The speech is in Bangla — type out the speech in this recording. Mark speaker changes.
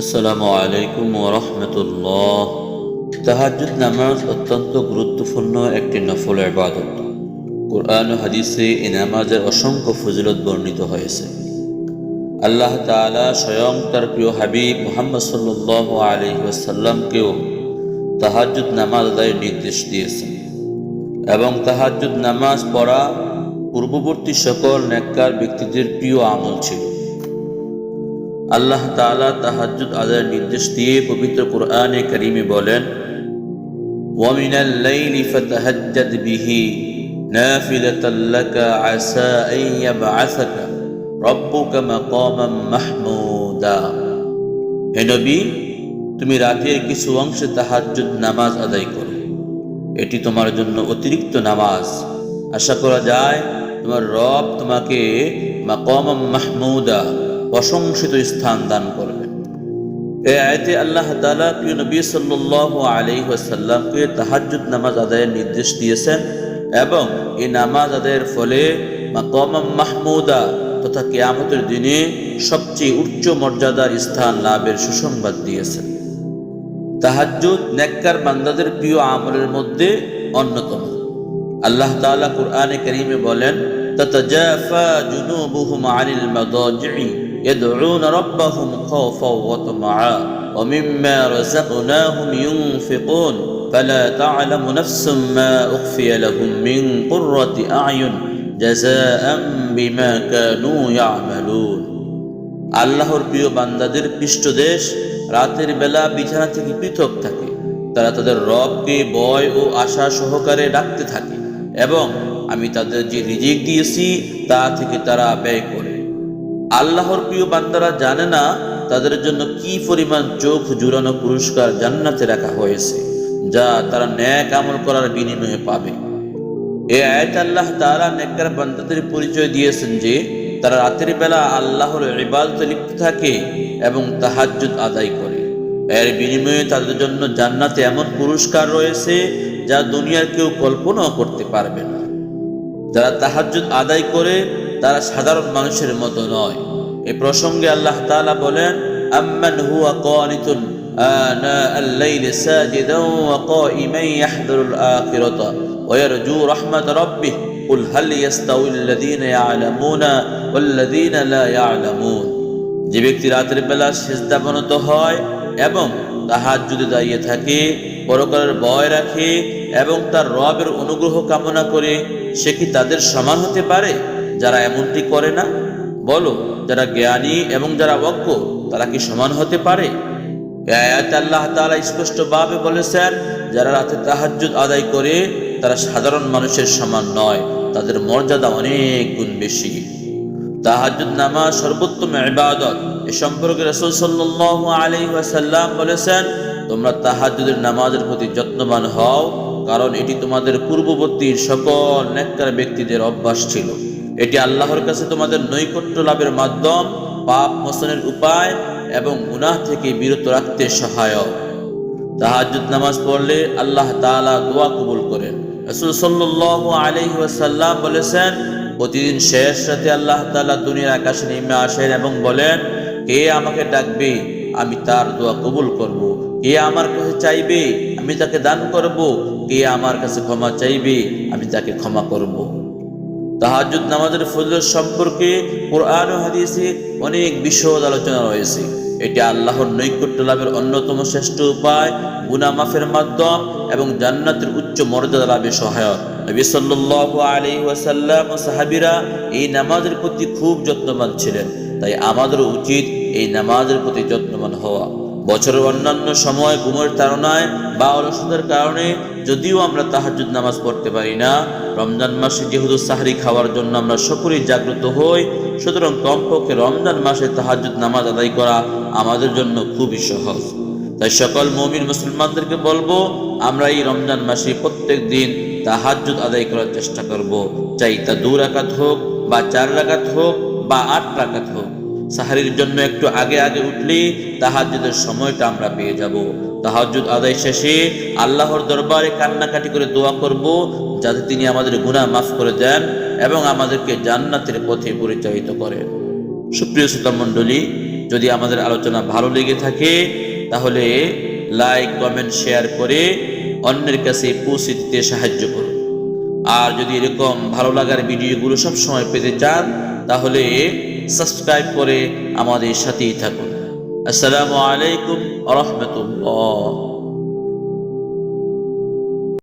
Speaker 1: আসসালামু আলাইকুম রহমতুল্লাহ। তাহাজুদ নামাজ অত্যন্ত গুরুত্বপূর্ণ একটি নফল ইবাদত। কোরআন হাদিসে এই নামাজের অসংখ্য ফজিলত বর্ণিত হয়েছে। আল্লাহ তাআলা স্বয়ং তার প্রিয় হাবিব মোহাম্মদ সাল্লাহ আলী ওয়াসাল্লামকেও তাহাজুদ নামাজ আদায়ের নির্দেশ দিয়েছেন এবং তাহাজুদ নামাজ পড়া পূর্ববর্তী সকল নেককার ব্যক্তিদের প্রিয় আমল ছিল। আল্লাহ তাআলা তাহাজ্জুদ আদায়ের নির্দেশ দিয়ে পবিত্র কোরআনে কারিমে বলেন ومن الليل فتهجد به نافلة لك عسى أن يبعثك ربك مقاما محمودا হে নবী তুমি রাতের কিছু অংশে তাহাজ্জুদ নামাজ আদায় করো এটি তোমার জন্য অতিরিক্ত নামাজ আশা করা যায় তোমার রব তোমাকে মাকামাম মাহমুদা প্রশংসিত স্থান দান করবেন এই আয়তে আল্লাহ তালা প্রিয় নবী সাল্লাহ আলাইহি ওয়াসাল্লামকে তাহাজ্জুদ নামাজ আদায়ের নির্দেশ দিয়েছেন এবং এই নামাজ আদায়ের ফলে মাহমুদা তথা কেয়ামতের দিনে সবচেয়ে উচ্চ মর্যাদার স্থান লাভের সুসংবাদ দিয়েছেন। তাহাজ্জুদ নেককার বান্দাদের প্রিয় আমলের মধ্যে অন্যতম। আল্লাহ তাআলা কুরআনে কারীমে বলেন, তাতাজাফা জুনুবুহুম আনিল মাদাজি'i يدعون ربهم خوفا وطمعا ومما رزقناهم ينفقون فلا تعلم نفس ما أخفي لهم من قرة أعين جزاء بما كانوا يعملون আল্লাহর প্রিয় বান্দাদের পৃষ্ঠদেশ রাতের বেলা বিছানা থেকে পৃথক থাকে তারা তাদের রবকে বয় ও আশা সহকারে ডাকতে থাকে এবং আমি তাদের যে রিজিক দিয়েছি তা থেকে তারা ব্যয় করে আল্লাহর প্রিয় বান্দারা জানে না তাদের জন্য কি পরিমাণ চোখ জুড়ানো পুরস্কার জান্নাতে রাখা হয়েছে, যা তারা ন্যাক আমল করার বিনিময়ে পাবে। এ আয়াত আল্লাহ তাআলা নেককার বান্দাদের পরিচয় দিয়েছেন যে, তারা রাতের বেলা আল্লাহর ইবাদতে লিপ্ত থাকে এবং তাহাজ্জুদ আদায় করে। এর বিনিময়ে তাদের জন্য জান্নাতে এমন পুরস্কার রয়েছে, যা দুনিয়ার কেউ কল্পনাও করতে পারবে না। যারা তাহাজ্জুদ আদায় করে তারা সাধারণ মানুষের মতো নয় এ প্রসঙ্গে আল্লাহ তাআলা বলেন আম্মান হুয়া কানিতুন آناء الليل ساجدا وقائما يحذر الآخرة ويرجو رحمة ربه قل هل يستوي الذين يعلمون والذين لا يعلمون যে ব্যক্তি রাতের বেলা সেজদাবনত হয় এবং তাহাজ্জুদে দাঁড়িয়ে থাকে পরকালের ভয় রাখে এবং তার রবের অনুগ্রহ কামনা করে সে কি তাদের সমান হতে পারে যারা এমনটি করে না, বলো, যারা জ্ঞানী এবং যারা অজ্ঞ, তারা কি সমান হতে পারে? আল্লাহ তাআলা স্পষ্টভাবে বলেছেন, যারা রাতে তাহাজ্জুদ আদায় করে, তারা সাধারণ মানুষের সমান নয়, তাদের মর্যাদা অনেক গুণ বেশি। তাহাজ্জুদ নামাজ সর্বোত্তম ইবাদত। এ সম্পর্কে রাসূল সাল্লাল্লাহু আলাইহি ওয়াসাল্লাম বলেছেন, তোমরা তাহাজ্জুদের নামাজের প্রতি যত্নবান হও, কারণ এটি তোমাদের পূর্ববর্তী সকল নেককার ব্যক্তিদের অভ্যাস ছিল। এটি আল্লাহর কাছে তোমাদের নৈকট্য লাভের মাধ্যম, পাপ মোসনের উপায় এবং গুনাহ থেকে বিরত রাখতে সহায়ক। তাহাজুদ নামাজ পড়লে আল্লাহ তাআলা দোয়া কবুল করেন। রাসূল আলাইহি ওয়াসাল্লাম বলেছেন, প্রতিদিন শেষ রাতে আল্লাহ তাআলা দুনিয়ার আকাশে নেমে আসেন এবং বলেন, কে আমাকে ডাকবে, আমি তার দোয়া কবুল করব। কে আমার কাছে চাইবে, আমি তাকে দান করব। কে আমার কাছে ক্ষমা চাইবে, আমি তাকে ক্ষমা করব। তাহাজ্জুদ নামাজের ফজিলত সম্পর্কে কোরআন ও হাদিসে অনেক বিশদ আলোচনা রয়েছে। এটি আল্লাহর নৈকট্য লাভের অন্যতম শ্রেষ্ঠ উপায়, গুনাহ মাফের মাধ্যম এবং জান্নাতের উচ্চ মর্যাদা লাভে সহায়ক। নবী সাল্লাল্লাহু আলাইহি ওয়াসাল্লাম ও সাহাবীরা এই নামাজের প্রতি খুব যত্নবান ছিলেন। তাই আমাদেরও উচিত এই নামাজের প্রতি যত্নবান হওয়া। বছরের অন্যান্য সময় ঘুমের তাড়নায় বা অলসতার কারণে যদিও আমরা তাহাজ্জুদ নামাজ পড়তে পারি না, রমজান মাসে যেহেতু সাহারি খাওয়ার জন্য আমরা সকলেই জাগ্রত হই, সুতরাং কমপক্ষে রমজান মাসে তাহাজ্জুদ নামাজ আদায় করা আমাদের জন্য খুবই সহজ। তাই সকল মমিন মুসলমানদেরকে বলব, আমরা এই রমজান মাসে প্রত্যেক দিন তাহাজ্জুদ আদায় করার চেষ্টা করব। চাই তা দু রাকাত হোক বা চার রাকাত হোক বা আট রাকাত হোক। সাহারির জন্য একটু আগে আগে উঠলে তাহাজ্জুদের সময়টা আমরা পেয়ে যাব। তাহাজ্জুদ আদায় শেষে আল্লাহর দরবারে কান্নাকাটি করে দোয়া করব, যাতে তিনি আমাদের গুনাহ মাফ করে দেন এবং আমাদেরকে জান্নাতের পথে পরিচালিত করেন। সুপ্রিয় শ্রোতা মণ্ডলী, যদি আমাদের আলোচনা ভালো লেগে থাকে, তাহলে লাইক, কমেন্ট, শেয়ার করে অন্যের কাছে পৌঁছে দিতে সাহায্য করুন। আর যদি এরকম ভালো লাগার ভিডিওগুলো সব সময় পেতে চান, তাহলে সাবস্ক্রাইব করে আমাদের সাথেই থাকুন। আসসালামু আলাইকুম রহমতুল্লাহ।